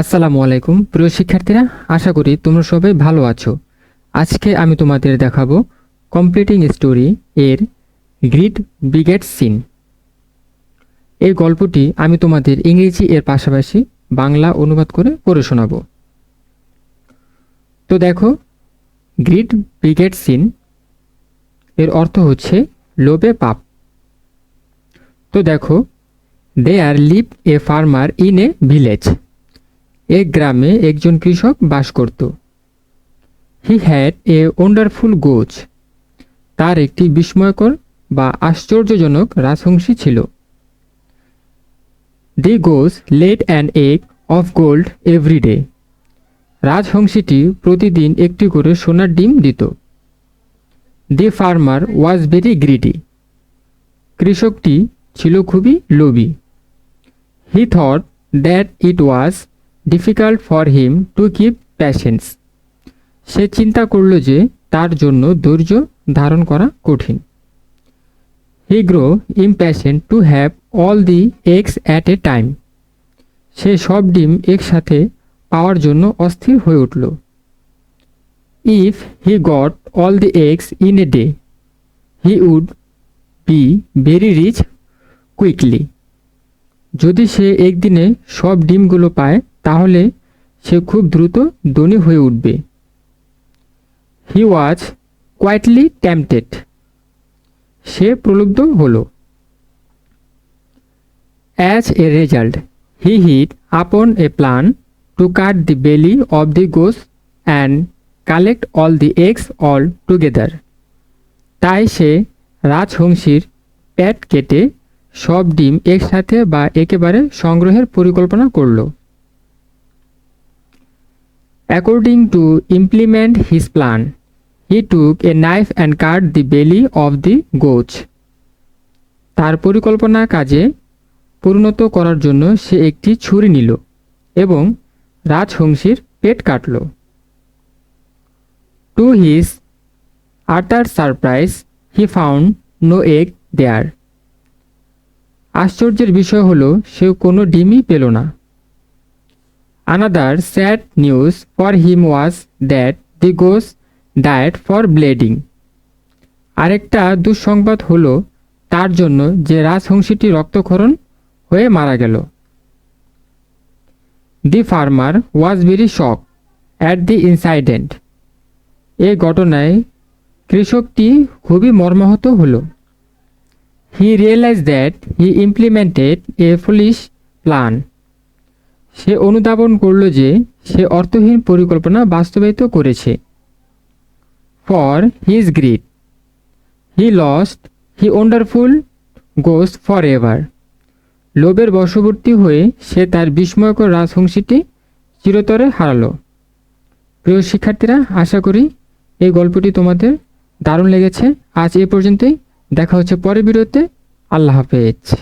আসসালামু আলাইকুম। প্রিয় শিক্ষার্থীরা, আশা করি তোমরা সবাই ভালো আছো। আজকে আমি তোমাদের দেখাবো কমপ্লিটিং স্টোরি এর গ্রিড ব্রিগেড সিন এই গল্পটি আমি তোমাদের ইংরেজি এর পাশাপাশি বাংলা অনুবাদ করে পড়ে শোনাবো। তো দেখো গ্রিড ব্রিগেড সিন এর অর্থ হচ্ছে লোভে পাপ। তো দেখো they are live a farmer in a village এক গ্রামে একজন কৃষক বাস করত। হি হ্যাড এ ওয়ান্ডারফুল গোচ তার একটি বিস্ময়কর বা আশ্চর্যজনক রাজহংসী ছিল। The goose laid and egg of gold every day. রাজহংসীটি প্রতিদিন একটি করে সোনার ডিম দিত। The farmer was very greedy কৃষকটি ছিল খুবই লোভী। He thought that it was difficult for him to keep patience সে চিন্তা করল যে তার জন্য ধৈর্য ধারণ করা কঠিন। He grow impatient to have all the eggs at a time সে সব ডিম একসাথে পাওয়ার জন্য অস্থির হয়ে উঠল। If he got all the eggs in a day he would be very rich quickly যদি সে একদিনে সব ডিমগুলো পায় তাহলে সে খুব দ্রুত ধনী হয়ে উঠবে। হি ওয়াজ কোয়াইটলি ট্যাম্পটেড সে প্রলুব্ধ হল। As a result he hit upon a plan to cut the belly of the goose and collect all the eggs all together তাই সে রাজহংসীর প্যাট কেটে সব ডিম একসাথে বা একেবারে সংগ্রহের পরিকল্পনা করল। According to implement his plan he took a knife and cut the belly of the goose তার পরিকল্পনা কাজে পরিণত করার জন্য সে একটি ছুরি নিল এবং রাজহংসীর পেট কাটল। To his utter surprise he found no egg there আশ্চর্যের বিষয় হলো সে কোনো ডিমই পেল না। Another sad news for him was that the goose died for bleeding আরেকটা দুঃসংবাদ হলো, তার জন্য যে রাজহংসীটি রক্তক্ষরণ হয়ে মারা গেল। The farmer was very shock at the incident এই ঘটনায় কৃষকটি খুবই মর্মাহত হলো। He realize that he implemented a foolish plan সে অনুধাবন করল যে সে অর্থহীন পরিকল্পনা বাস্তবায়িত করেছে। For his greed he lost he wonderful goose for ever লোভের বশবর্তী হয়ে সে তার বিস্ময়কর রাজহংসীটি চিরতরে হারালো। প্রিয় শিক্ষার্থীরা, আশা করি এই গল্পটি তোমাদের দারুণ লেগেছে। আজ এ পর্যন্তই। দেখা হচ্ছে পরের ভিডিওতে। আল্লাহ হাফেজ।